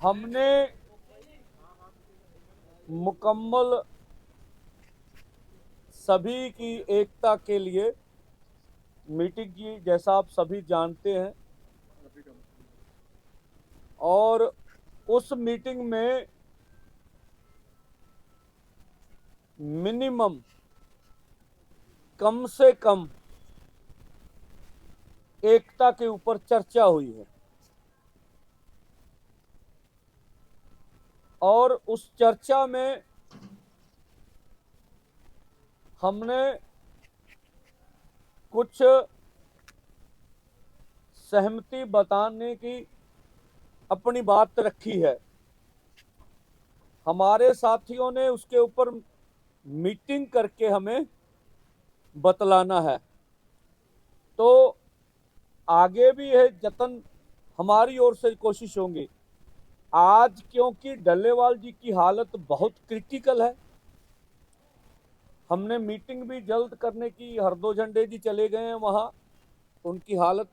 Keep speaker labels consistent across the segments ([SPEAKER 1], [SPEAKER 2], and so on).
[SPEAKER 1] हमने मुकम्मल सभी की एकता के लिए मीटिंग की, जैसा आप सभी जानते हैं। और उस मीटिंग में मिनिमम कम से कम एकता के ऊपर चर्चा हुई है। और उस चर्चा में हमने कुछ सहमति बताने की अपनी बात रखी है। हमारे साथियों ने उसके ऊपर मीटिंग करके हमें बतलाना है। तो आगे भी यह जतन हमारी ओर से कोशिश होंगी। आज क्योंकि डल्लेवाल जी की हालत बहुत क्रिटिकल है, हमने मीटिंग भी जल्द करने की, हरदो झंडे जी चले गए हैं वहाँ, उनकी हालत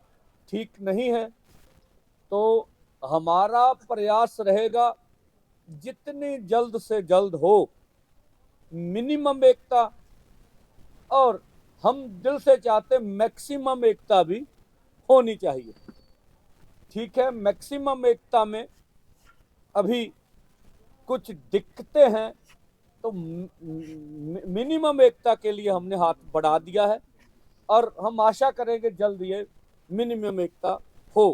[SPEAKER 1] ठीक नहीं है तो हमारा प्रयास रहेगा जितनी जल्द से जल्द हो मिनिमम एकता, और हम दिल से चाहते मैक्सिमम एकता भी होनी चाहिए। ठीक है मैक्सिमम एकता में अभी कुछ दिक्कतें हैं तो मि- मि- मिनिमम एकता के लिए हमने हाथ बढ़ा दिया है और हम आशा करेंगे जल्द ये मिनिमम एकता हो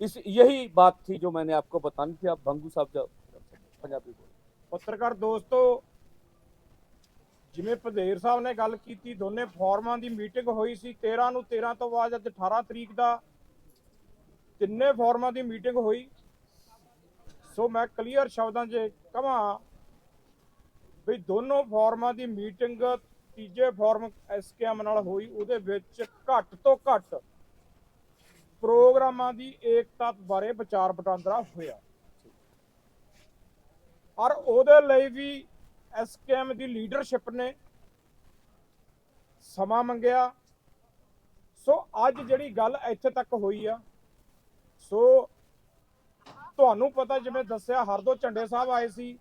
[SPEAKER 1] इस यही बात थी जो मैंने आपको बतानी थी आप भंगू साहब जब पंजाबी बोलो
[SPEAKER 2] ਪੱਤਰਕਾਰ ਦੋਸਤੋ ਜਿਵੇਂ ਪਧੇਰ ਸਾਹਿਬ ਨੇ ਗੱਲ ਕੀਤੀ ਦੋਨੇ ਫੋਰਮਾਂ ਦੀ ਮੀਟਿੰਗ ਹੋਈ ਸੀ 13 ਨੂੰ 13 ਤੋਂ ਬਾਅਦ ਅੱਜ 18 ਤਰੀਕ ਦਾ ਤਿੰਨੇ ਫੋਰਮਾਂ ਦੀ ਮੀਟਿੰਗ ਹੋਈ ਸੋ ਮੈਂ ਕਲੀਅਰ ਸ਼ਬਦਾਂ 'ਚ ਕਹਾਂ ਵੀ ਦੋਨੋਂ ਫੋਰਮਾਂ ਦੀ ਮੀਟਿੰਗ ਤੀਜੇ ਫੋਰਮ ਐਸਕੇਐਮ ਨਾਲ ਹੋਈ, ਉਹਦੇ ਵਿੱਚ ਘੱਟ ਤੋਂ ਘੱਟ ਪ੍ਰੋਗਰਾਮਾਂ ਦੀ ਏਕਤਾ ਬਾਰੇ ਵਿਚਾਰ ਵਟਾਂਦਰਾ ਹੋਇਆ। ਔਰ ਉਹਦੇ ਲਈ ਵੀ ਐਸਕੇਐਮ ਦੀ ਲੀਡਰਸ਼ਿਪ ਨੇ ਸਮਾਂ ਮੰਗਿਆ। ਸੋ ਅੱਜ ਜਿਹੜੀ ਗੱਲ ਇੱਥੇ ਤੱਕ ਹੋਈ ਆ। ਸੋ ਤੁਹਾਨੂੰ ਪਤਾ ਜਿਵੇਂ ਦੱਸਿਆ ਹਰਦੋ ਝੰਡੇ ਸਾਹਿਬ ਆਏ ਸੀ।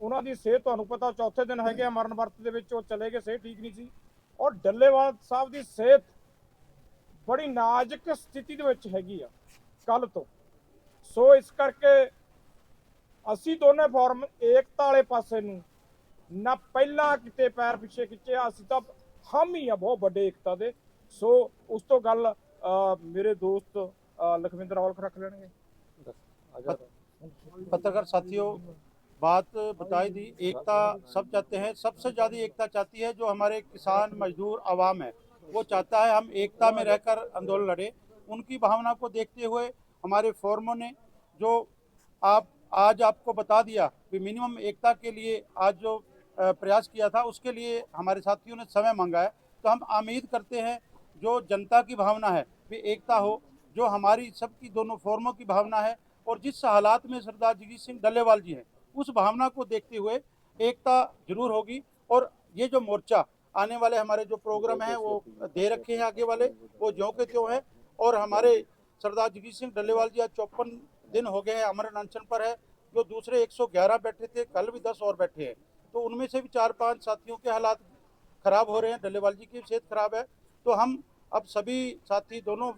[SPEAKER 2] ਉਹਨਾਂ ਦੀ ਸਿਹਤ ਤੁਹਾਨੂੰ ਪਤਾ ਚੌਥੇ ਦਿਨ ਹੈਗੇ ਆ ਮਰਨ ਵਰਤ ਦੇ ਵਿੱਚ ਉਹ ਚਲੇ ਗਏ ਸਿਹਤ ਠੀਕ ਨਹੀਂ ਸੀ। ਔਰ ਡੱਲੇਵਾਲ ਸਾਹਿਬ ਦੀ ਸਿਹਤ ਬੜੀ ਨਾਜ਼ੁਕ ਸਥਿਤੀ ਦੇ ਵਿੱਚ ਹੈਗੀ ਆ ਕੱਲ ਤੋਂ। ਸੋ ਇਸ ਕਰਕੇ ਅਸੀਂ ਦੋਨੇ ਫਾਰਮ ਏਕਤਾ ਵਾਲੇ ਪਾਸੇ ਨੂੰ ਨਾ ਪਹਿਲਾਂ ਕਿਤੇ ਪੈਰ ਪਿੱਛੇ ਖਿੱਚਿਆ ਅਸੀਂ ਤਾਂ ਹਮ ਹੀ ਆ ਬਹੁਤ ਵੱਡੇ ਏਕਤਾ ਦੇ। ਸੋ ਉਸ ਤੋਂ ਗੱਲ ਅਹ, ਮੇਰੇ ਦੋਸਤ ਲਖਵਿੰਦਰ ਔਲਖ ਰੱਖ ਲੈਣਗੇ।
[SPEAKER 3] पत्रकार साथियों, बात बताई दी एकता सब चाहते हैं, सबसे ज़्यादा एकता चाहती है जो हमारे किसान मजदूर आवाम है। वो चाहता है हम एकता में रहकर आंदोलन लड़े। उनकी भावना को देखते हुए हमारे फोरमों ने जो आप, आज आपको बता दिया कि मिनिमम एकता के लिए आज जो प्रयास किया था, उसके लिए हमारे साथियों ने समय मांगा है। तो हम उम्मीद करते हैं जो जनता की भावना है भी एकता हो, जो हमारी सबकी दोनों फोरमों की भावना है और जिस हालात में सरदार जगजीत सिंह डल्लेवाल जी हैं, उस भावना को देखते हुए एकता ज़रूर होगी। और ये जो मोर्चा आने वाले हमारे जो प्रोग्राम हैं, वो दे रखे हैं आगे वाले, वो ज्यों के त्यों हैं। और हमारे सरदार जगजीत सिंह डल्लेवाल जी आज चौपन दिन हो गए हैं अमर अनशन पर है, जो दूसरे 111 बैठे थे, कल भी 10 और बैठे हैं। तो उनमें से भी चार पाँच साथियों के हालात खराब हो रहे हैं डल्लेवाल जी की सेहत खराब है। तो हम अब सभी साथी, दोनों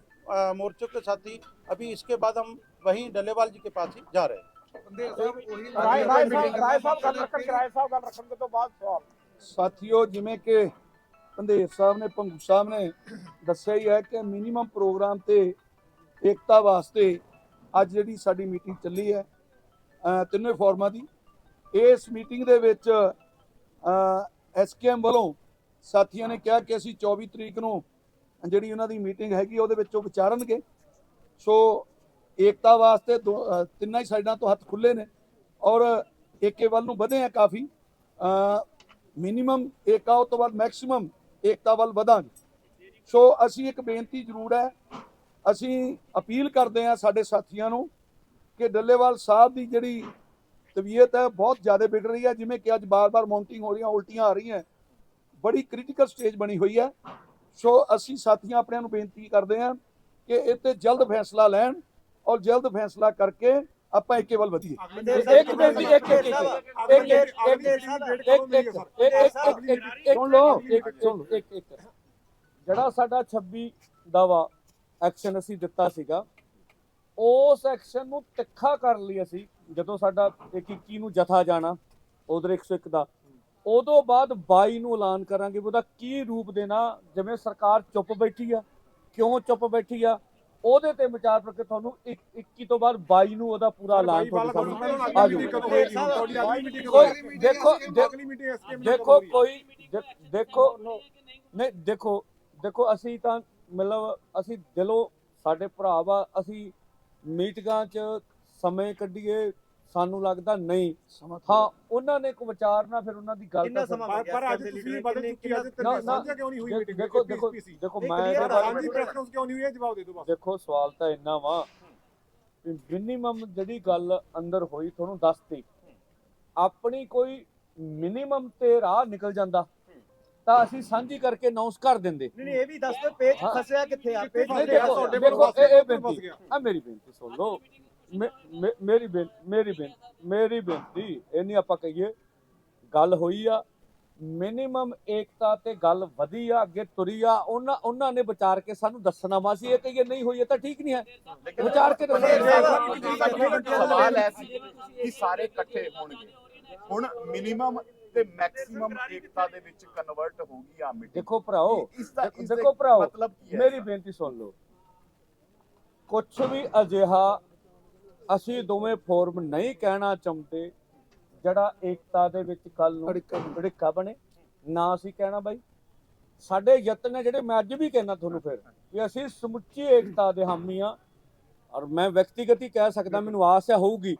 [SPEAKER 3] मोर्चों के साथी, अभी इसके बाद हम वहीं डल्लेवाल जी के पास ही जा रहे हैं
[SPEAKER 2] ਰਾਏ ਰਾਏ ਸਾਹਿਬ ਰਾਏ ਸਾਹਿਬ ਗੱਲ ਰੱਖਣ ਰਾਏ ਸਾਹਿਬ ਗੱਲ ਰੱਖਣ ਤੋਂ ਬਾਅਦ ਸਵਾਲ
[SPEAKER 1] ਸਾਥੀਓ ਜਿਵੇਂ ਕਿ ਪੰਦੇਰ ਸਾਹਿਬ ਨੇ ਭੰਗੂ ਸਾਹਿਬ ਨੇ ਦੱਸਿਆ ਹੀ ਹੈ ਕਿ ਮਿਨੀਮਮ ਪ੍ਰੋਗਰਾਮ ਤੇ ਏਕਤਾ ਵਾਸਤੇ ਅੱਜ ਜਿਹੜੀ ਸਾਡੀ ਮੀਟਿੰਗ ਚੱਲੀ ਹੈ ਅ, ਤਿੰਨੇ ਫੋਰਮਾਂ ਦੀ ਇਸ ਮੀਟਿੰਗ ਦੇ ਵਿੱਚ ਐਸਕੇਐਮ ਵੱਲੋਂ ਸਾਥੀਆਂ ਨੇ ਕਿਹਾ ਕਿ ਅਸੀਂ 24 ਤਰੀਕ ਨੂੰ ਜਿਹੜੀ ਉਹਨਾਂ ਦੀ ਮੀਟਿੰਗ ਹੈਗੀ ਉਹਦੇ ਵਿੱਚ ਉਹ ਵਿਚਾਰਨਗੇ ਸੋ ਏਕਤਾ ਵਾਸਤੇ ਦੋ- ਤਿੰਨਾਂ ਹੀ ਸਾਈਡਾਂ ਤੋਂ ਹੱਥ ਖੁੱਲੇ ਨੇ ਔਰ ਏਕੇ ਵੱਲ ਨੂੰ ਵਧੇ ਆ ਕਾਫੀ। ਮਿਨੀਮਮ ਏਕਾ ਉਸ ਤੋਂ ਬਾਅਦ ਮੈਕਸਿਮਮ ਏਕਤਾ ਵੱਲ ਵਧਾਂਗੇ। ਸੋ ਅਸੀਂ ਇੱਕ ਬੇਨਤੀ ਜ਼ਰੂਰ ਹੈ, ਅਸੀਂ ਅਪੀਲ ਕਰਦੇ ਹਾਂ ਸਾਡੇ ਸਾਥੀਆਂ ਨੂੰ ਕਿ ਡੱਲੇਵਾਲ ਸਾਹਿਬ ਦੀ ਜਿਹੜੀ ਤਬੀਅਤ ਹੈ ਬਹੁਤ ਜ਼ਿਆਦਾ ਵਿਗੜ ਰਹੀ ਹੈ, ਜਿਵੇਂ ਕਿ ਅੱਜ ਬਾਰ-ਬਾਰ ਮਾਉਂਟਿੰਗ ਹੋ ਰਹੀਆਂ, ਉਲਟੀਆਂ ਆ ਰਹੀਆਂ। ਬੜੀ ਕ੍ਰਿਟੀਕਲ ਸਟੇਜ ਬਣੀ ਹੋਈ ਹੈ। ਸੋ ਅਸੀਂ ਸਾਥੀਆਂ ਆਪਣਿਆਂ ਨੂੰ ਬੇਨਤੀ ਕਰਦੇ ਹਾਂ ਕਿ ਇਹ ਤੇ ਜਲਦ ਫੈਸਲਾ ਲੈਣ। ਔਰ ਜਲਦ ਫੈਸਲਾ ਕਰਕੇ ਆਪਾਂ ਇੱਕੇ ਵੱਲ ਵਧੀਏ ਇੱਕ ਮਿੰਟ ਇੱਕ ਇੱਕ ਇੱਕ ਇੱਕ ਇੱਕ ਇੱਕ ਸੁਣ ਲਓ ਇੱਕ ਸੁਣ ਲਓ ਇੱਕ ਇੱਕ ਜਿਹੜਾ ਸਾਡਾ 26 ਦਾਵਾ ਐਕਸ਼ਨ ਅਸੀਂ ਦਿੱਤਾ ਸੀਗਾ ਉਸ ਐਕਸ਼ਨ ਨੂੰ ਤਿੱਖਾ ਕਰ ਲਈ ਅਸੀਂ ਜਦੋਂ ਸਾਡਾ 21 ਨੂੰ ਜਥਾ ਜਾਣਾ ਉਧਰ 101 ਦਾ ਉਦੋਂ ਬਾਅਦ 22 ਨੂੰ ਐਲਾਨ ਕਰਾਂਗੇ ਉਹਦਾ ਕੀ ਰੂਪ ਦੇਣਾ ਜਿਵੇਂ ਸਰਕਾਰ ਚੁੱਪ ਬੈਠੀ ਆ ਕਿਉਂ ਚੁੱਪ ਬੈਠੀ ਆ ਉਹਦੇ ਤੇ ਵਿਚਾਰ ਕਰਕੇ ਤੁਹਾਨੂੰ 21 ਤੋਂ ਬਾਅਦ 22 ਨੂੰ ਉਹਦਾ ਪੂਰਾ ਐਲਾਨ ਕੋਈ ਦੇਖੋ ਦੇਖੋ ਕੋਈ ਦੇਖੋ ਨਹੀਂ ਦੇਖੋ ਦੇਖੋ ਅਸੀਂ ਤਾਂ ਮਤਲਬ ਅਸੀਂ ਦਿਲੋਂ ਸਾਡੇ ਭਰਾ ਵਾ ਅਸੀਂ ਮੀਟਿੰਗਾਂ 'ਚ ਸਮੇਂ ਕੱਢੀਏ ਸਾਨੂੰ ਲੱਗਦਾ ਨਹੀਂ। ਹਾਂ ਉਹਨਾਂ ਨੇ ਕੋ ਵਿਚਾਰਨਾ ਫਿਰ ਉਹਨਾਂ ਦੀ ਗੱਲ
[SPEAKER 4] ਕਿੰਨਾ
[SPEAKER 5] ਪਰ ਪਰ ਅੱਜ ਤੁਸੀਂ ਬਦਲ ਚੁੱਕੀ ਅੱਜ ਤੇ ਸਾਂਝਾ ਕਿਉਂ ਨਹੀਂ ਹੋਈ
[SPEAKER 1] ਦੇ-
[SPEAKER 5] ਮੀਟਿੰਗ
[SPEAKER 1] ਦੇਖੋ ਦੇਖੋ ਦੇਖੋ ਮੈਂ ਇਹਦੇ ਬਾਰੇ
[SPEAKER 5] ਸਾਂਝੀ ਪ੍ਰੈਸ ਕਾਨਫਰੰਸ ਕਿਉਂ ਨਹੀਂ ਹੋਈ ਇਹ ਜਵਾਬ ਦੇ ਦਿਓ ਬਸ।
[SPEAKER 1] ਦੇਖੋ ਸਵਾਲ ਤਾਂ ਇੰਨਾ ਵਾ ਮਿਨੀਮਮ ਜਿਹੜੀ ਗੱਲ ਅੰਦਰ ਹੋਈ ਤੁਹਾਨੂੰ ਦੱਸਤੀ। ਆਪਣੀ ਕੋਈ ਮਿਨੀਮਮ ਤੇ ਰਾਹ ਨਿਕਲ ਜਾਂਦਾ ਤਾਂ ਅਸੀਂ ਸਾਂਝੀ ਕਰਕੇ ਅਨਾਉਂਸ ਕਰ ਦਿੰਦੇ।
[SPEAKER 4] ਨਹੀਂ ਨਹੀਂ ਇਹ ਵੀ ਦੱਸ ਦਿਓ ਪੇਜ
[SPEAKER 1] ਹਾਂ।
[SPEAKER 4] ਫਸਿਆ ਕਿੱਥੇ ਆ? ਪੇਜ
[SPEAKER 1] ਦੇਖੋ
[SPEAKER 5] ਤੁਹਾਡੇ
[SPEAKER 1] ਦੇਖੋ
[SPEAKER 5] ਕੋਲ।
[SPEAKER 1] ਇਹ ਬੇਨਤੀ। ਆ ਮੇਰੀ ਬੇਨਤੀ ਸੁਣ ਲਓ। ਮੇਰੀ ਬੇਨ ਮੇਰੀ ਬੇਨ ਮੇਰੀ ਬੇਨਤੀ ਇਹ ਨਹੀਂ ਆਪਾਂ ਕਹੀਏ ਗੱਲ ਹੋਈ ਆ ਮਿਨੀਮਮ ਏਕਤਾ ਤੇ ਗੱਲ ਵਧੀ ਆ ਅੱਗੇ ਤੁਰੀ ਆ ਉਹਨਾਂ ਉਹਨਾਂ ਨੇ ਵਿਚਾਰ ਕੇ ਸਾਨੂੰ ਦੱਸਣਾ ਵਾ ਸੀ ਇਹ ਕਹੀਏ ਨਹੀਂ ਹੋਈ ਇਹ ਤਾਂ ਠੀਕ ਨਹੀਂ ਹੈ। ਵਿਚਾਰ ਕੇ
[SPEAKER 6] ਸਵਾਲ ਹੈ ਸੀ ਕਿ ਸਾਰੇ ਇਕੱਠੇ ਹੋਣਗੇ। ਹੁਣ ਮਿਨੀਮਮ ਤੇ ਮੈਕਸਿਮਮ ਏਕਤਾ ਦੇ ਵਿੱਚ ਕਨਵਰਟ ਹੋ ਗਈ ਆ ਮੀਟਿੰਗ
[SPEAKER 1] ਦੇਖੋ ਭਰਾਓ ਦੇਖੋ ਭਰਾਓ ਮੇਰੀ ਬੇਨਤੀ ਸੁਣ ਲਓ। ਕੁਝ ਵੀ ਅਜਿਹਾ ਅਸੀਂ ਦੋਵੇਂ ਫੋਰਮ ਨਹੀਂ ਕਹਿਣਾ ਚਾਹੁੰਦੇ ਜਿਹੜਾ ਏਕਤਾ ਦੇ ਵਿੱਚ ਕੱਲ ਨੂੰ ਅੜਿੱਕਾ ਬਣੇ। ਨਾ ਅਸੀਂ ਕਹਿਣਾ ਬਾਈ। ਸਾਡੇ ਯਤਨ ਨੇ ਜਿਹੜੇ ਮੈਂ ਅੱਜ ਵੀ ਕਹਿਣਾ ਤੁਹਾਨੂੰ ਫਿਰ ਕਿ ਅਸੀਂ ਸਮੁੱਚੀ ਏਕਤਾ ਦੇ ਹਾਮੀ ਆ ਔਰ ਮੈਂ ਵਿਅਕਤੀਗਤ ਹੀ ਕਹਿ ਸਕਦਾ ਮੈਨੂੰ ਆਸ ਹੈ ਹੋਊਗੀ।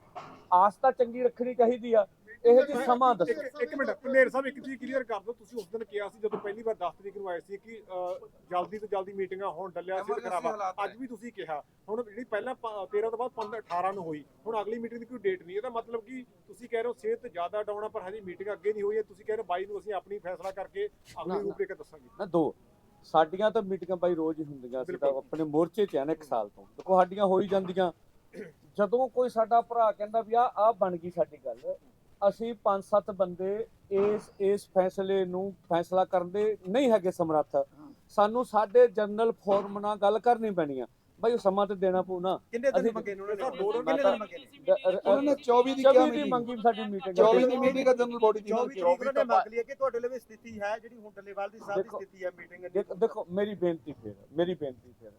[SPEAKER 1] ਆਸ ਤਾਂ ਚੰਗੀ ਰੱਖਣੀ ਚਾਹੀਦੀ ਆ। ਇਹ ਜੀ ਸਮਾਂ ਦੱਸੋ।
[SPEAKER 5] ਇੱਕ ਇੱਕ ਮਿੰਟ ਪੰਨੇਰ ਸਾਹਿਬ ਇੱਕ ਚੀਜ਼ ਕਲੀਅਰ ਕਰ ਦਿਓ। ਤੁਸੀਂ ਉਸ ਦਿਨ ਕਿਹਾ ਸੀ ਜਦੋਂ ਪਹਿਲੀ ਵਾਰ 10 ਤਰੀਕ ਨੂੰ ਆਏ ਸੀ ਕਿ ਅਹ, ਜਲਦੀ ਤੋਂ ਜਲਦੀ ਮੀਟਿੰਗਾਂ ਹੋਣ ਡੱਲਿਆ ਸੀ ਖਰਾਬਾ ਅੱਜ ਵੀ ਤੁਸੀਂ ਕਿਹਾ। ਹੁਣ ਜਿਹੜੀ ਪਹਿਲਾਂ ਪ- 13 ਤੋਂ ਬਾਅਦ 15 18 ਨੂੰ ਹੋਈ। ਹੁਣ ਅਗਲੀ ਮੀਟਿੰਗ ਦੀ ਕੋਈ ਡੇਟ ਨਹੀਂ। ਇਹਦਾ ਮਤਲਬ ਕਿ ਤੁਸੀਂ ਕਹਿ ਰਹੇ ਹੋ ਸਿਹਤ ਜ਼ਿਆਦਾ ਆ ਪਰ ਹਜੇ ਮੀਟਿੰਗ ਅੱਗੇ ਨਹੀਂ ਹੋਈ ਹੈ। ਤੁਸੀਂ ਕਹਿ ਰਹੇ ਹੋ 22 ਨੂੰ ਅਸੀਂ ਆਪਣੀ ਫੈਸਲਾ ਕਰਕੇ
[SPEAKER 1] ਨਾ,
[SPEAKER 5] ਅਗਲੀ
[SPEAKER 1] ਨਾ।
[SPEAKER 5] ਰੂਪਰੇਖਾ ਦੱਸਾਂਗੇ।
[SPEAKER 1] ਨਾ ਦੋ। ਸਾਡੀਆਂ ਤਾਂ ਮੀਟਿੰਗਾਂ ਬਾਈ ਰੋਜ਼ ਹੀ ਹੁੰਦੀਆਂ ਅਸੀਂ ਤਾਂ
[SPEAKER 5] ਬਿਲਕੁਲ।
[SPEAKER 1] ਆਪਣੇ ਮੋਰਚੇ 'ਚ ਆ ਨਾ ਇੱਕ ਸਾਲ ਤੋਂ। ਦੇਖੋ ਸਾਡੀਆਂ ਹੋ ਹੀ ਜਾਂਦੀਆਂ। ਜਦੋਂ ਕੋਈ ਸਾਡਾ ਭਰਾ ਕਹਿੰਦਾ ਵੀ ਆ ਆ ਬਣ ਗਈ ਸਾਡੀ ਗੱਲ ਅਸੀਂ ਪੰਜ ਸੱਤ ਬੰਦੇ ਇਸ ਇਸ ਫੈਸਲੇ ਨੂੰ ਫੈਸਲਾ ਕਰਨ ਦੇ ਨਹੀਂ ਹੈਗੇ ਸਮਰੱਥ। ਸਾਨੂੰ ਸਾਡੇ ਜਨਰਲ ਫੋਰਮ ਨਾਲ ਗੱਲ ਕਰਨੀ ਪੈਣੀ ਆ। ਬਾਈ ਉਹ ਸਮਾਂ ਤੇ ਦੇਣਾ ਪਊ ਨਾ।
[SPEAKER 4] ਕਿੰਨੇ ਦਿਨ
[SPEAKER 1] ਅਸੀਂ-
[SPEAKER 4] ਮੰਗੇ ਨੇ ਉਹਨਾਂ?
[SPEAKER 5] ਸਰ, ਦੋ
[SPEAKER 4] ਨੇ
[SPEAKER 5] ਦਿਨ
[SPEAKER 4] ਕਿੰਨੇ ਦਿਨ ਮੰਗੇ ਨੇ?
[SPEAKER 7] ਉਹਨਾਂ ਨੇ 24 ਦੀ ਕਿਹਾ
[SPEAKER 1] 24 ਦੀ
[SPEAKER 7] meeting।
[SPEAKER 1] ਮੰਗੀ ਸਾਡੀ ਮੀਟਿੰਗ
[SPEAKER 7] 24 ਦੀ ਮੀਟਿੰਗ ਹੈ ਜਨਰਲ ਬੋਡੀ ਦੀ।
[SPEAKER 4] 24 ਤਰੀਕ ਉਹਨਾਂ ਨੇ ਮੰਗ ਲਈ ਹੈ ਕਿ ਤੁਹਾਡੇ ਲਈ ਸਥਿਤੀ ਹੈ ਜਿਹੜੀ ਹੁਣ ਡੱਲੇਵਾਲ ਦੀ ਸਾਹਿਬ ਦੀ
[SPEAKER 1] ਦੇਖੋ-
[SPEAKER 4] ਸਥਿਤੀ ਹੈ ਮੀਟਿੰਗ
[SPEAKER 1] ਦੇਖੋ ਦੇਖੋ ਮੇਰੀ ਬੇਨਤੀ ਫਿਰ ਮੇਰੀ ਬੇਨਤੀ ਫਿਰ।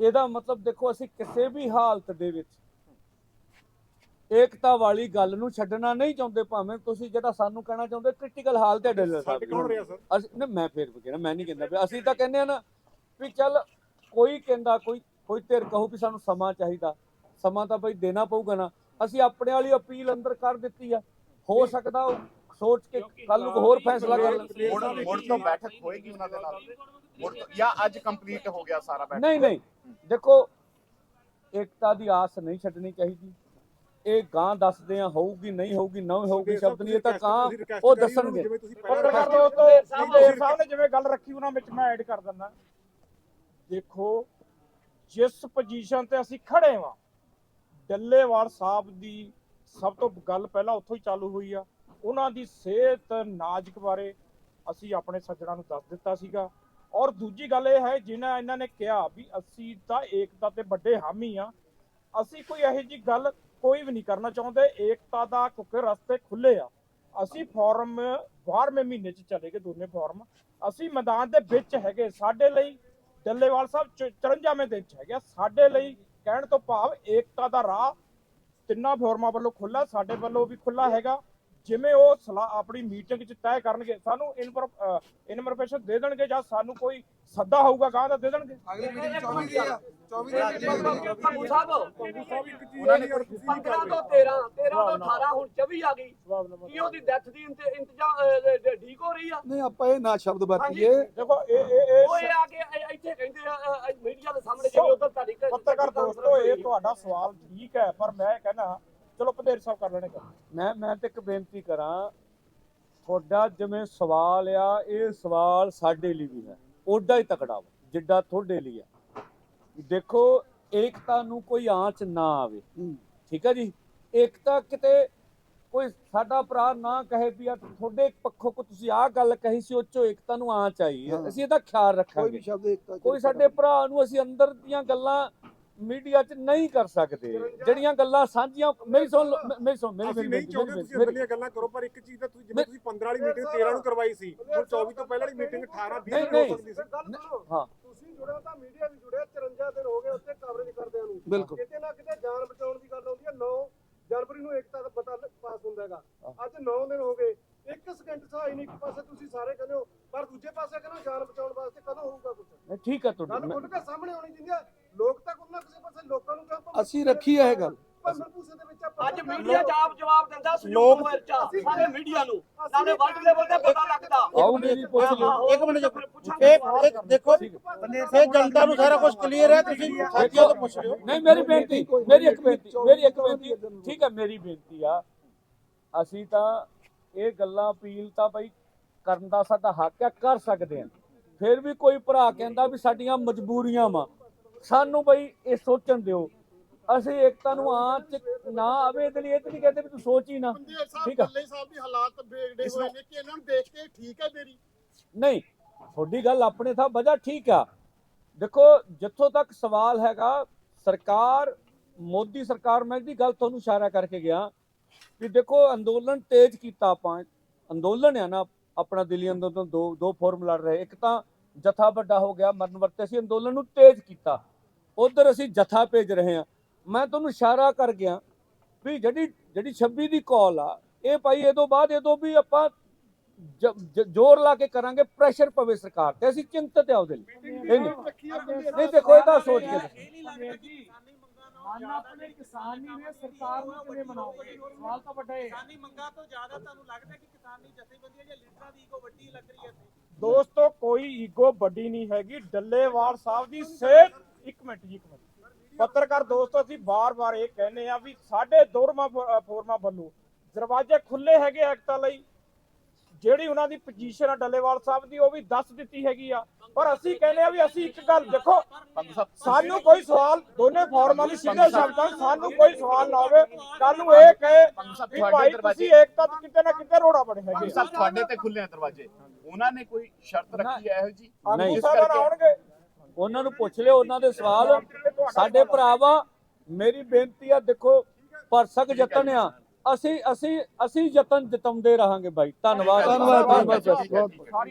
[SPEAKER 1] ਇਹਦਾ ਮਤਲਬ ਦੇਖੋ ਅਸੀਂ ਕਿਸੇ ਵੀ ਹਾਲਤ ਦੇ ਵਿੱਚ ਏਕਤਾ ਵਾਲੀ ਗੱਲ ਨੂੰ ਛੱਡਣਾ ਨਹੀਂ ਚਾਹੁੰਦੇ ਭਾਵੇਂ ਤੁਸੀਂ ਜਿਹੜਾ ਸਾਨੂੰ ਕਹਿਣਾ ਚਾਹੁੰਦੇ ਕ੍ਰਿਟੀਕਲ ਹਾਲਤ ਹੈ ਡੇਲਰ ਸਾਹਿਬ
[SPEAKER 5] ਰਿਹਾ ਸਰ?
[SPEAKER 1] ਅਸੀਂ ਨਾ ਮੈਂ ਫਿਰ ਵੀ ਕਹਿਣਾ ਮੈਂ ਨਹੀਂ ਕਹਿੰਦਾ ਵੀ ਅਸੀਂ ਤਾਂ ਕਹਿੰਦੇ ਆ ਨਾ ਵੀ ਚੱਲ ਕੋਈ ਕਹਿੰਦਾ ਕੋਈ ਕੋਈ ਧਿਰ ਕਹੂ ਵੀ ਸਾਨੂੰ ਸਮਾਂ ਚਾਹੀਦਾ। ਸਮਾਂ ਤਾਂ ਬਈ ਦੇਣਾ ਪਊਗਾ ਨਾ। ਅਸੀਂ ਆਪਣੇ ਵਾਲੀ ਅਪੀਲ ਅੰਦਰ ਕਰ ਦਿੱਤੀ ਆ। ਹੋ ਸਕਦਾ ਉਹ ਸੋਚ ਕੇ ਕੱਲ ਨੂੰ ਹੋਰ ਫੈਸਲਾ ਕਰ ਲੈਣ
[SPEAKER 6] ਹੁਣ ਹੁਣ ਤੋਂ ਬੈਠਕ ਹੋਏਗੀ ਉਹਨਾਂ ਦੇ ਨਾਲ। ਹੁਣ ਤੋਂ- ਜਾਂ ਅੱਜ ਕੰਪਲੀਟ ਹੋ ਗਿਆ ਸਾਰਾ ਬੈਠਕ।
[SPEAKER 1] ਨਹੀਂ ਨਹੀਂ। ਦੇਖੋ ਏਕਤਾ ਦੀ ਆਸ ਨਹੀਂ ਛੱਡਣੀ ਚਾਹੀਦੀ। ਇਹ ਗਾਂ ਦੱਸਦੇ ਆ ਹੋਊਗੀ ਨਹੀਂ ਹੋਊਗੀ ਨਾ ਹੋਊਗੀ ਸ਼ਬਦ ਨਹੀਂ ਇਹ ਤਾਂ ਕਾਂ ਉਹ ਦੱਸਣਗੇ।
[SPEAKER 2] ਪੱਤਰਕਾਰ ਦੋਸਤੋ ਸਾਹਿਬ ਨੇ ਜਿਵੇਂ ਗੱਲ ਰੱਖੀ ਉਹਨਾਂ ਵਿੱਚ ਮੈਂ ਐਡ ਕਰ ਦਿੰਦਾ। ਦੇਖੋ ਜਿਸ ਪੋਜੀਸ਼ਨ ਤੇ ਅਸੀਂ ਖੜੇ ਵਾਂ ਡੱਲੇਵਾਲ ਸਾਹਿਬ ਦੀ ਸਭ ਤੋਂ ਗੱਲ ਪਹਿਲਾਂ ਉੱਥੋਂ ਹੀ ਚਾਲੂ ਹੋਈ ਆ। ਉਹਨਾਂ ਦੀ ਸਿਹਤ ਨਾਜ਼ੁਕ ਬਾਰੇ ਅਸੀਂ ਆਪਣੇ ਸੱਜਣਾ ਨੂੰ ਦੱਸ ਦਿੱਤਾ ਸੀਗਾ। ਔਰ ਦੂਜੀ ਗੱਲ ਇਹ ਹੈ ਜਿਨ੍ਹਾਂ ਇਹਨਾਂ ਨੇ ਕਿਹਾ ਵੀ ਅਸੀਂ ਤਾਂ ਏਕਤਾ ਤੇ ਵੱਡੇ ਹਾਮੀ ਆ ਅਸੀਂ ਕੋਈ ਇਹੋ ਜੀ ਗੱਲ ਕੋਈ ਵੀ ਨਹੀਂ ਕਰਨਾ ਚਾਹੁੰਦੇ, ਏਕਤਾ ਦਾ ਕਿਉਂਕਿ ਰਸਤੇ ਖੁੱਲੇ ਆ। ਅਸੀਂ ਫੋਰਮ 12ਵੇਂ ਮਹੀਨੇ ਚ ਚਲੇ ਗਏ, ਦੋਨੇ ਫੋਰਮ। ਅਸੀਂ ਮੈਦਾਨ ਦੇ ਵਿੱਚ ਹੈਗੇ, ਸਾਡੇ ਲਈ ਡੱਲੇਵਾਲ ਸਾਹਿਬ ਚ- 54ਵੇਂ ਦਿਨ ਚ ਹੈਗੇ ਆ। ਸਾਡੇ ਲਈ ਕਹਿਣ ਤੋਂ ਭਾਵ ਏਕਤਾ ਦਾ ਰਾਹ ਤਿੰਨਾਂ ਫੋਰਮਾਂ ਵੱਲੋਂ ਖੁੱਲਾ ਸਾਡੇ ਵੱਲੋਂ ਵੀ ਖੁੱਲਾ ਹੈਗਾ। ਜਿਵੇਂ ਉਹ ਸਲਾਹ ਆਪਣੀ ਮੀਟਿੰਗ ਚ ਤੈਅ ਕਰਨਗੇ ਸਾਨੂੰ ਇਨਫੋਰਮੇਸ਼ਨ ਦੇ ਦੇਣਗੇ ਜਾਂ ਸਾਨੂੰ ਕੋਈ ਸੱਦਾ ਹੋਊਗਾ ਗਾਂ ਦਾ ਦੇ ਦੇਣਗੇ।
[SPEAKER 7] ਅਗਲੀ ਮੀਟਿੰਗ 24 ਦੀ ਆ 24 ਦੀ meeting ਹੈ।
[SPEAKER 5] ਪੰਗੂ ਸਾਹਿਬ ਇੱਕ ਚੀਜ਼
[SPEAKER 6] ਉਹਨਾਂ ਨੇ
[SPEAKER 5] ਯਾਰ ਤੁਸੀਂ ਨਹੀਂ ਕਰ
[SPEAKER 8] 15 ਤੋਂ
[SPEAKER 5] ਰਹੇ
[SPEAKER 8] 13 13 ਤੋਂ 18 ਹੁਣ 24 ਆ ਗਈ। ਕੀ ਉਹਦੀ ਡੈਥ ਦੀ ਇੰਤ- ਇੰਤਜ਼ਾਮ ਠੀਕ ਹੋ ਰਹੀ ਆ?
[SPEAKER 7] ਨਹੀਂ ਆਪਾਂ ਇਹ ਨਾ ਸ਼ਬਦ ਵਰਤੀਏ।
[SPEAKER 2] ਦੇਖੋ ਇਹ ਇਹ
[SPEAKER 8] ਉਹ
[SPEAKER 2] ਇਹ
[SPEAKER 8] ਇਹ ਆ ਕੇ ਇ- ਇੱਥੇ ਕਹਿੰਦੇ ਆ ਮੀਡੀਆ ਦੇ ਸਾਹਮਣੇ ਜਿਵੇਂ ਉਧਰ ਤੁਹਾਡੀ ਕ-
[SPEAKER 2] ਪੱਤਰਕਾਰ ਦੋਸਤੋ ਇਹ ਤੁਹਾਡਾ ਸਵਾਲ ਠੀਕ ਹੈ ਪਰ ਮੈਂ ਕਹਿੰਦਾ ਚਲੋ ਪਧੇਰ ਸਾਹਿਬ ਕਰ ਲੈਣੇ ਗੱਲ
[SPEAKER 1] ਮੈਂ ਮੈਂ ਤੇ ਇੱਕ ਬੇਨਤੀ ਕਰਾਂ ਤੁਹਾਡਾ ਜਿਵੇਂ ਸਵਾਲ ਆ ਇਹ ਸਵਾਲ ਸਾਡੇ ਲਈ ਵੀ ਹੈ। ਓਡਾ ਹੀ ਤਕੜਾ ਵਾ ਜਿੱਡਾ ਤੁਹਾਡੇ ਲਈ ਆ ਦੇਖੋ ਏਕਤਾ ਨੂੰ ਕੋਈ ਆਂਚ ਨਾ ਆਵੇ। ਠੀਕ ਹੈ ਜੀ? ਏਕਤਾ ਕਿਤੇ ਕੋਈ ਸਾਡਾ ਭਰਾ ਨਾ ਕਹੇ ਵੀ ਆ ਤੁਹਾਡੇ ਪੱਖੋਂ ਕੋ ਤੁਸੀਂ ਆਹ ਗੱਲ ਕਹੀ ਸੀ ਉਹ ਚੋਂ ਏਕਤਾ ਨੂੰ ਆਂਚ ਆਈ। ਅਸੀਂ ਇਹਦਾ ਖਿਆਲ ਰੱਖਾਂਗੇ। ਕੋਈ ਸਾਡੇ ਭਰਾ ਨੂੰ ਅਸੀਂ ਅੰਦਰ ਦੀਆਂ ਗੱਲਾਂ ਮੀਡੀਆ 'ਚ ਨਹੀਂ ਕਰ ਸਕਦੇ। ਜਿਹੜੀਆਂ ਗੱਲਾਂ ਸਾਂਝੀਆਂ ਮੇਰੀ ਸੁਣ ਮੇਰੀ ਸੁਣ ਮੇਰੀ
[SPEAKER 5] ਨਹੀਂ ਚਾਹੁੰਦੇ ਤੁਸੀਂ ਅੰਦਰਲੀਆਂ ਗੱਲਾਂ ਕਰੋ ਪਰ ਇੱਕ ਚੀਜ਼ ਤਾਂ ਤੁਸੀਂ ਜਿਵੇਂ ਤੁਸੀਂ 15 ਵਾਲੀ ਮੀਟਿੰਗ 13 ਨੂੰ ਕਰਵਾਈ ਸੀ ਹੁਣ 24 ਤੋਂ ਪਹਿਲਾਂ ਵਾਲੀ ਮੀਟਿੰਗ 18 20
[SPEAKER 1] ਨਹੀਂ,
[SPEAKER 5] ਨੂੰ ਹੋ। ਸਕਦੀ ਸੀ।
[SPEAKER 1] ਹਾਂ।
[SPEAKER 9] ਤੁਸੀਂ ਜੁੜੇ ਹੋ ਤਾਂ ਮੀਡੀਆ ਵੀ ਜੁੜਿਆ 54 ਦਿਨ ਹੋ ਗਏ ਉੱਤੇ ਕਵਰੇਜ ਕਰਦਿਆਂ ਨੂੰ।
[SPEAKER 7] ਬਿਲਕੁਲ।
[SPEAKER 9] ਕਿਤੇ ਨਾ ਕਿਤੇ ਜਾਨ ਬਚਾਉਣ ਦੀ ਗੱਲ ਆਉਂਦੀ ਹੈ 9 ਜਨਵਰੀ ਨੂੰ ਏਕਤਾ ਦਾ ਪਤਾ ਪਾਸ ਹੁੰਦਾ ਹੈਗਾ। ਅੱਜ 9 ਦਿਨ ਹੋ ਗਏ ਇੱਕ ਸਕਿੰਟ ਸਹਾਈ ਨਹੀਂ ਇੱਕ ਪਾਸੇ ਤੁਸੀਂ ਸਾਰੇ ਕਹਿੰਦੇ ਹੋ ਪਰ ਦੂਜੇ ਪਾਸੇ ਕਹਿੰਦੇ ਹੋ ਜਾਨ ਬਚਾਉਣ ਵਾਸਤੇ ਕਦੋਂ ਹੋਊਗਾ ਕੁਝ
[SPEAKER 1] ਨਹੀਂ, ਠੀਕ ਹੈ
[SPEAKER 9] ਗੱਲ
[SPEAKER 1] ਤੁਹਾਡੀ
[SPEAKER 9] ਖੁੱਲ ਕੇ ਸਾਹਮਣੇ ਆਉਣੀ ਚਾਹੀਦੀ ਹੈ ਲੋਕ ਤਾਂ ਕੋਈ ਨਾ ਕਿਸੇ ਪਾਸੇ ਲੋਕਾਂ ਨੂੰ ਕਿਉਂ
[SPEAKER 7] ਅਸੀਂ ਰੱਖੀ ਹੈ ਇਹ ਗੱਲ।
[SPEAKER 8] ਅੱਜ ਮੀਡੀਆ ਜਵਾਬ ਜਵਾਬ ਦਿੰਦਾ
[SPEAKER 3] ਲੋਕ-
[SPEAKER 8] ਸੰਯੁਕਤ ਮੋਰਚਾ ਸਾਰੇ ਮੀਡੀਆ ਨੂੰ। ਨਾਲੇ ਵਰਲਡ ਲੈਵਲ ਤੇ ਪਤਾ ਲੱਗਦਾ।
[SPEAKER 1] ਆਓ ਮੇਰੀ ਪੁੱਛ ਲਓ।
[SPEAKER 3] ਇੱਕ ਮਿੰਟ ਜੀ ਇਹ ਇਹ ਦੇਖੋ ਇਹ ਜਨਤਾ ਨੂੰ ਸਾਰਾ ਕੁਝ ਕਲੀਅਰ ਹੈ ਤੁਸੀਂ ਸਾਥੀਆਂ ਤੋਂ ਪੁੱਛ ਲਿਓ।
[SPEAKER 1] ਨਹੀਂ ਮੇਰੀ ਬੇਨਤੀ ਮੇਰੀ ਇੱਕ ਬੇਨਤੀ ਮੇਰੀ ਇੱਕ ਬੇਨਤੀ। ਠੀਕ ਹੈ ਮੇਰੀ ਬੇਨਤੀ ਆ। ਅਸੀਂ ਤਾਂ ਇਹ ਗੱਲਾਂ ਅਪੀਲ ਤਾਂ ਬਈ ਕਰਨ ਦਾ ਸਾਡਾ ਹੱਕ ਹੈ ਕਰ ਸਕਦੇ ਹਾਂ। ਫਿਰ ਵੀ ਕੋਈ ਭਰਾ ਕਹਿੰਦਾ ਵੀ ਸਾਡੀਆਂ ਮਜਬੂਰੀਆਂ ਵਾ। ਸਾਨੂੰ ਬਈ ਇਹ ਸੋਚਣ ਦਿਓ ਅਸੀਂ ਏਕਤਾ ਨੂੰ ਆਂਚ ਨਾ ਆਵੇ ਇਹਦੇ ਲਈ ਇਹ ਤਾਂ ਨਹੀਂ ਕਹਿੰਦੇ ਵੀ ਤੂੰ ਸੋਚ ਹੀ ਨਾ। ਠੀਕ ਆ।
[SPEAKER 6] ਸਾਹਿਬ ਦੀ ਹਾਲਾਤ ਵਿਗੜੇ ਹੋਏ ਨੇ ਕਿ ਇਹਨਾਂ ਨੂੰ ਦੇਖ ਕੇ ਠੀਕ ਹੈ ਮੇਰੀ?
[SPEAKER 1] ਨਹੀਂ ਤੁਹਾਡੀ ਗੱਲ ਆਪਣੇ ਥਾਂ ਵਜ੍ਹਾ ਠੀਕ ਆ। ਦੇਖੋ ਜਿੱਥੋਂ ਤੱਕ ਸਵਾਲ ਹੈਗਾ ਸਰਕਾਰ ਮੋਦੀ ਸਰਕਾਰ ਮੈਂ ਦੀ ਗੱਲ ਤੁਹਾਨੂੰ ਇਸ਼ਾਰਾ ਕਰਕੇ ਗਿਆ ਵੀ ਦੇਖੋ ਅੰਦੋਲਨ ਤੇਜ਼ ਕੀਤਾ ਆਪਾਂ। ਅੰਦੋਲਨ ਆ ਨਾ ਆਪਣਾ ਦਿੱਲੀ ਅੰਦੋਲਨ ਦੋ ਦੋ ਫੋਰਮ ਲੜ ਰਹੇ। ਇੱਕ ਤਾਂ ਜਥਾ ਵੱਡਾ ਹੋ ਗਿਆ ਮਰਨ ਵਰਤੇ ਅਸੀਂ ਅੰਦੋਲਨ ਨੂੰ ਤੇਜ਼ ਕੀਤਾ। ਉਧਰ ਅਸੀਂ ਜਥਾ ਭੇਜ ਰਹੇ ਹਾਂ ਮੈਂ ਤੁਹਾਨੂੰ ਇਸ਼ਾਰਾ ਕਰ ਗਿਆ ਵੀ ਜਿਹੜੀ ਜਿਹੜੀ 26 ਦੀ ਕਾਲ ਆ ਇਹ ਭਾਈ ਇਹ ਤੋਂ ਬਾਅਦ ਇਹ ਤੋਂ ਵੀ ਆਪਾਂ ਜ਼ੋਰ ਲਾ ਕੇ ਕਰਾਂਗੇ ਪ੍ਰੈਸ਼ਰ ਪਵੇ ਸਰਕਾਰ ਤੇ ਅਸੀਂ ਚਿੰਤਤ ਆ ਉਹਦੇ ਲਈ। ਨਹੀਂ ਨਹੀਂ। ਦੇਖੋ ਇਹਦਾ ਸੋਚ ਕੇ ਦੇਖੋ।
[SPEAKER 2] ਆਪਣੇ ਕਿਸਾਨ ਨਹੀਂ ਨੇ ਸਰਕਾਰ ਨੂੰ ਕਿਵੇਂ ਮਨਾਓਗੇ ਸਵਾਲ ਤਾਂ ਵੱਡਾ ਹੈ।
[SPEAKER 4] ਕਿਸਾਨੀ ਮੰਗਾਂ ਤੋਂ ਜ਼ਿਆਦਾ ਤੁਹਾਨੂੰ ਲੱਗਦਾ ਕਿ ਕਿਸਾਨੀ ਜਥੇਬੰਦੀਆਂ ਜਾਂ ਲੀਡਰਾਂ ਦੀ ਈਗੋ ਵੱਡੀ ਲੱਗ ਰਹੀ ਹੈ
[SPEAKER 2] ਦੋਸਤੋ ਕੋਈ ਈਗੋ ਵੱਡੀ ਨਹੀਂ ਹੈਗੀ। ਡੱਲੇਵਾਲ ਸਾਹਿਬ ਦੀ ਸਿਹਤ ਇੱਕ ਮਿੰਟ ਜੀ ਇੱਕ ਮਿੰਟ। ਪੱਤਰਕਾਰ ਦੋਸਤੋ ਅਸੀਂ ਬਾਰ-ਬਾਰ ਇਹ ਕਹਿੰਦੇ ਆ ਵੀ ਸਾਡੇ ਦੋਰਮਾ ਫੋਰਮਾ ਵੱਲੋਂ ਦਰਵਾਜ਼ੇ ਖੁੱਲੇ ਹੈਗੇ ਐਕਟਾ ਲਈ। ਜਿਹੜੀ ਉਹਨਾਂ ਦੀ ਪੋਜੀਸ਼ਨ ਆ ਡੱਲੇਵਾਲ ਸਾਹਿਬ ਦੀ ਉਹ ਵੀ ਦੱਸ ਦਿੱਤੀ ਹੈਗੀ ਆ। ਪਰ ਅਸੀਂ ਕਹਿੰਦੇ ਆ ਵੀ ਅਸੀਂ ਇੱਕ ਗੱਲ ਦੇਖੋ ਸਾਨੂੰ ਕੋਈ ਸਵਾਲ ਦੋਨੇ ਫੋਰਮਾਂ ਦੀ ਸਿੱਧੇ ਸ਼ਬਦਾਂ ਸਾਨੂੰ ਕੋਈ ਸਵਾਲ ਨਾ ਹੋਵੇ। ਕੱਲ ਨੂੰ ਇਹ ਕਹੇ ਵੀ ਭਾਈ ਤੁਸੀਂ ਏਕਤਾ ਚ ਕਿਤੇ ਨਾ ਕਿਤੇ ਰੋੜਾ ਬਣੇ ਹੈਗੇ।
[SPEAKER 6] ਸਭ ਤੁਹਾਡੇ ਤੇ ਖੁੱਲੇ ਆ ਦਰਵਾਜ਼ੇ। ਉਹਨਾਂ ਨੇ ਕੋਈ ਸ਼ਰਤ ਰੱਖੀ ਹੈ ਇਹੋ ਜੀ
[SPEAKER 1] ਨਹੀਂ,
[SPEAKER 2] ਆਉਣਗੇ।
[SPEAKER 1] ਉਹਨਾਂ ਨੂੰ ਪੁੱਛ ਲਿਓ ਉਹਨਾਂ ਦੇ ਸਵਾਲ। ਸਾਡੇ ਭਰਾਵਾ ਮੇਰੀ ਬੇਨਤੀ ਆ ਦੇਖੋ ਭਰਸਕ ਯਤਨ ਆ। ਅਸੀਂ ਅਸੀਂ ਅਸੀਂ ਯਤਨ ਜਤਾਉਂਦੇ ਰਹਾਂਗੇ ਬਾਈ। ਧੰਨਵਾਦ।
[SPEAKER 7] ਧੰਨਵਾਦ
[SPEAKER 1] ਧੰਨਵਾਦ
[SPEAKER 7] ਬਹੁਤ ਬਹੁਤ